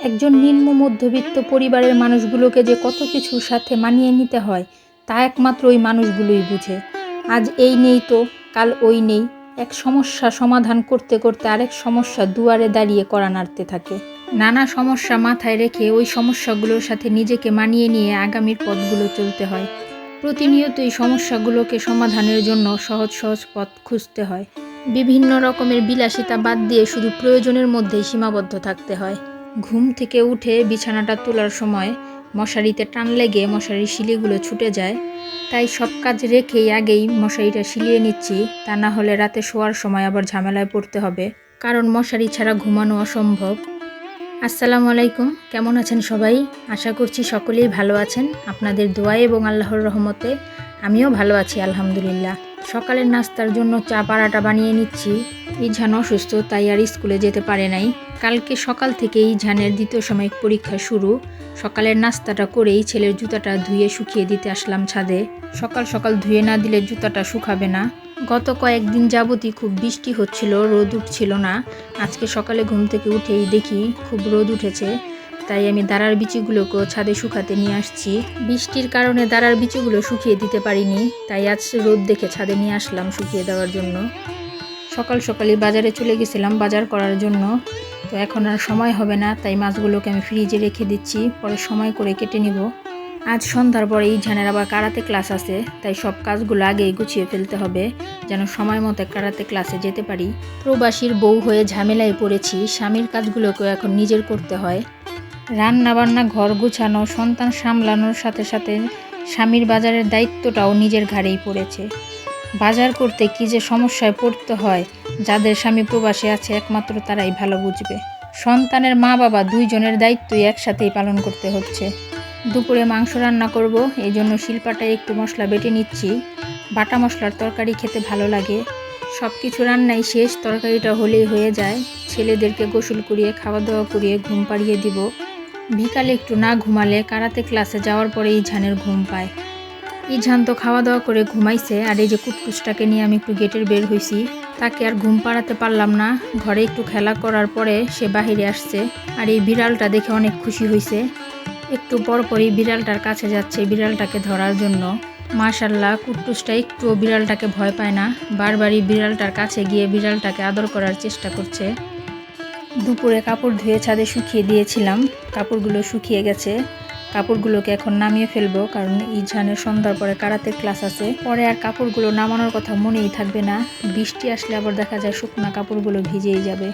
একজন নিম্ন মধ্যবিত্ত পরিবারের মানুষগুলোকে যে কত কিছুর সাথে মানিয়ে নিতে হয়, তা একমাত্র ওই মানুষগুলোই বুঝে। আজ এই নেই তো, কাল ওই নেই। এক সমস্যা সমাধান করতে করতে আরেক সমস্যা দুয়ারে দাঁড়িয়ে করা নাড়তে থাকে। নানা সমস্যা মাথায় রেখে ওই সমস্যাগুলোর সাথে নিজেকে মানিয়ে নিয়ে আগামীর পথগুলো চলতে হয়। প্রতিনিয়ত এই সমস্যাগুলোকে সমাধানের জন্য সহজ সহজ পথ খুঁজতে হয়। বিভিন্ন রকমের বিলাসিতা বাদ দিয়ে শুধু প্রয়োজনের মধ্যেই সীমাবদ্ধ থাকতে হয়। ঘুম থেকে উঠে বিছানাটা তোলার সময় মশারিতে টান লেগে মশারির শিলিগুলো ছুটে যায়। তাই সব কাজ রেখেই আগেই মশারিটা শিলিয়ে নিচ্ছি। তা না হলে রাতে শোয়ার সময় আবার ঝামেলায় পড়তে হবে। কারণ মশারি ছাড়া ঘুমানো অসম্ভব। আসসালামু আলাইকুম। কেমন আছেন সবাই? আশা করছি সকলেই ভালো আছেন। আপনাদের দোয়ায় এবং আল্লাহর রহমতে আমিও ভালো আছি, আলহামদুলিল্লাহ। সকালের নাস্তার জন্য চা পাড়াটা বানিয়ে নিচ্ছি। ইঝান অসুস্থ, তাই আর স্কুলে যেতে পারে নাই। কালকে সকাল থেকেই ইঝানের দ্বিতীয় সাময়িক পরীক্ষা শুরু। সকালের নাস্তাটা করেই ছেলের জুতাটা ধুয়ে শুকিয়ে দিতে আসলাম ছাদে। সকাল সকাল ধুয়ে না দিলে জুতাটা শুকাবে না। গত কয়েকদিন যাবতই খুব বৃষ্টি হচ্ছিল, রোদ উঠছিল না। আজকে সকালে ঘুম থেকে উঠেই দেখি খুব রোদ উঠেছে। তাই আমি দাঁড়ার বিচিগুলোকেও ছাদে শুকাতে নিয়ে আসছি। বৃষ্টির কারণে দাঁড়ার বিচিগুলো শুকিয়ে দিতে পারিনি, তাই আজ রোদ দেখে ছাদে নিয়ে আসলাম শুকিয়ে দেওয়ার জন্য। সকাল সকালই বাজারে চলে গেছিলাম বাজার করার জন্য। তো এখন আর সময় হবে না, তাই মাছগুলোকে আমি ফ্রিজে রেখে দিচ্ছি। পরে সময় করে কেটে নিব। আজ সন্ধ্যার পরে এই ঝানের আবার কারাতে ক্লাস আছে, তাই সব কাজগুলো আগেই গুছিয়ে ফেলতে হবে, যেন সময় মতো কারাতে ক্লাসে যেতে পারি। প্রবাসীর বউ হয়ে ঝামেলায় পড়েছি, স্বামীর কাজগুলোকেও এখন নিজের করতে হয়। রান্না বান্না ঘর গুছানো, সন্তান সামলানোর সাথে সাথে স্বামীর বাজারের দায়িত্বটাও নিজের ঘাড়েই পড়েছে। বাজার করতে কি যে সমস্যায় পড়তে হয়, যাদের স্বামী প্রবাসে আছে একমাত্র তারাই ভালো বুঝবে। সন্তানের মা বাবা দুইজনের দায়িত্বই একসাথেই পালন করতে হচ্ছে। দুপুরে মাংস রান্না করব এই জন্য শিল্পাটায় একটু মশলা বেটে নিচ্ছি। বাটা মশলার তরকারি খেতে ভালো লাগে। সব কিছু রান্নাই শেষ, তরকারিটা হলেই হয়ে যায়। ছেলেদেরকে গোসল করিয়ে খাওয়া দাওয়া করিয়ে ঘুম পাড়িয়ে দিব। বিকালে একটু না ঘুমালে কারাতে ক্লাসে যাওয়ার পরেই ইঝানের ঘুম পায়। ইঝান তো খাওয়া দাওয়া করে ঘুমাইছে আর এই যে কুটকুসটাকে নিয়ে আমি একটু গেটের বের হয়েছি তাকে আর ঘুম পাড়াতে পারলাম না। ঘরে একটু খেলা করার পরে সে বাহিরে আসছে আর এই বিড়ালটা দেখে অনেক খুশি হয়েছে একটু পরপরই বিড়ালটার কাছে যাচ্ছে বিড়ালটাকে ধরার জন্য। মাশাল্লাহ কুট্টুসটা একটুও বিড়ালটাকে ভয় পায় না। বারবারই বিড়ালটার কাছে গিয়ে বিড়ালটাকে আদর করার চেষ্টা করছে। দুপুরে কাপড় ধুয়ে ছাদে শুকিয়ে দিয়েছিলাম। কাপড়গুলো শুকিয়ে গেছে। কাপড়গুলোকে এখন নামিয়ে ফেলব, কারণ ইজহানের সন্ধ্যার পরে কারাতের ক্লাস আছে। পরে আর কাপড়গুলো নামানোর কথা মনেই থাকবে না। বৃষ্টি আসলে আবার দেখা যায় শুকনা কাপড়গুলো ভিজেই যাবে।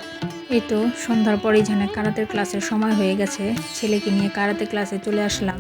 এই তো সন্ধ্যার পরে ইজহানের কারাতের ক্লাসের সময় হয়ে গেছে। ছেলেকে নিয়ে কারাতে ক্লাসে চলে আসলাম।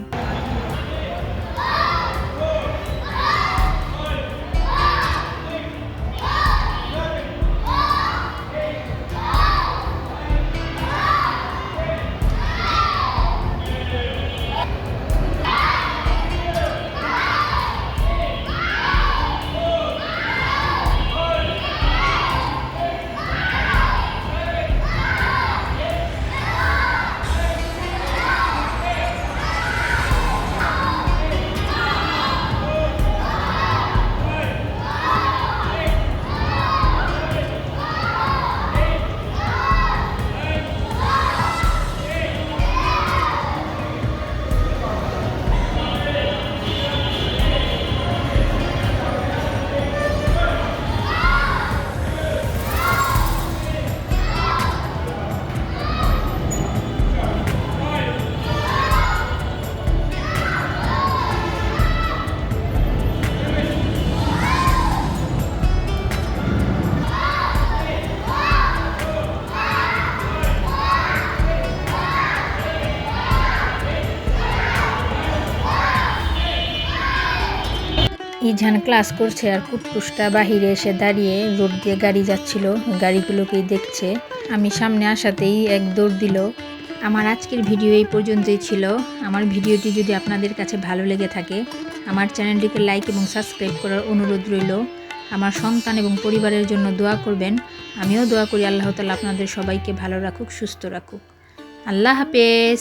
ইঝান ক্লাস করছে আর কুটকুসটা বাহিরে এসে দাঁড়িয়ে রোড দিয়ে গাড়ি যাচ্ছিল। গাড়িগুলোকেই দেখছে। আমি সামনে আসাতেই এক দৌড় দিল। আমার আজকের ভিডিও এই পর্যন্তই ছিল। আমার ভিডিওটি যদি আপনাদের কাছে ভালো লেগে থাকে, আমার চ্যানেলটিকে লাইক এবং সাবস্ক্রাইব করার অনুরোধ রইল। আমার সন্তান এবং পরিবারের জন্য দোয়া করবেন। আমিও দোয়া করি আল্লাহ তালা আপনাদের সবাইকে ভালো রাখুক, সুস্থ রাখুক। আল্লাহ হাফেজ।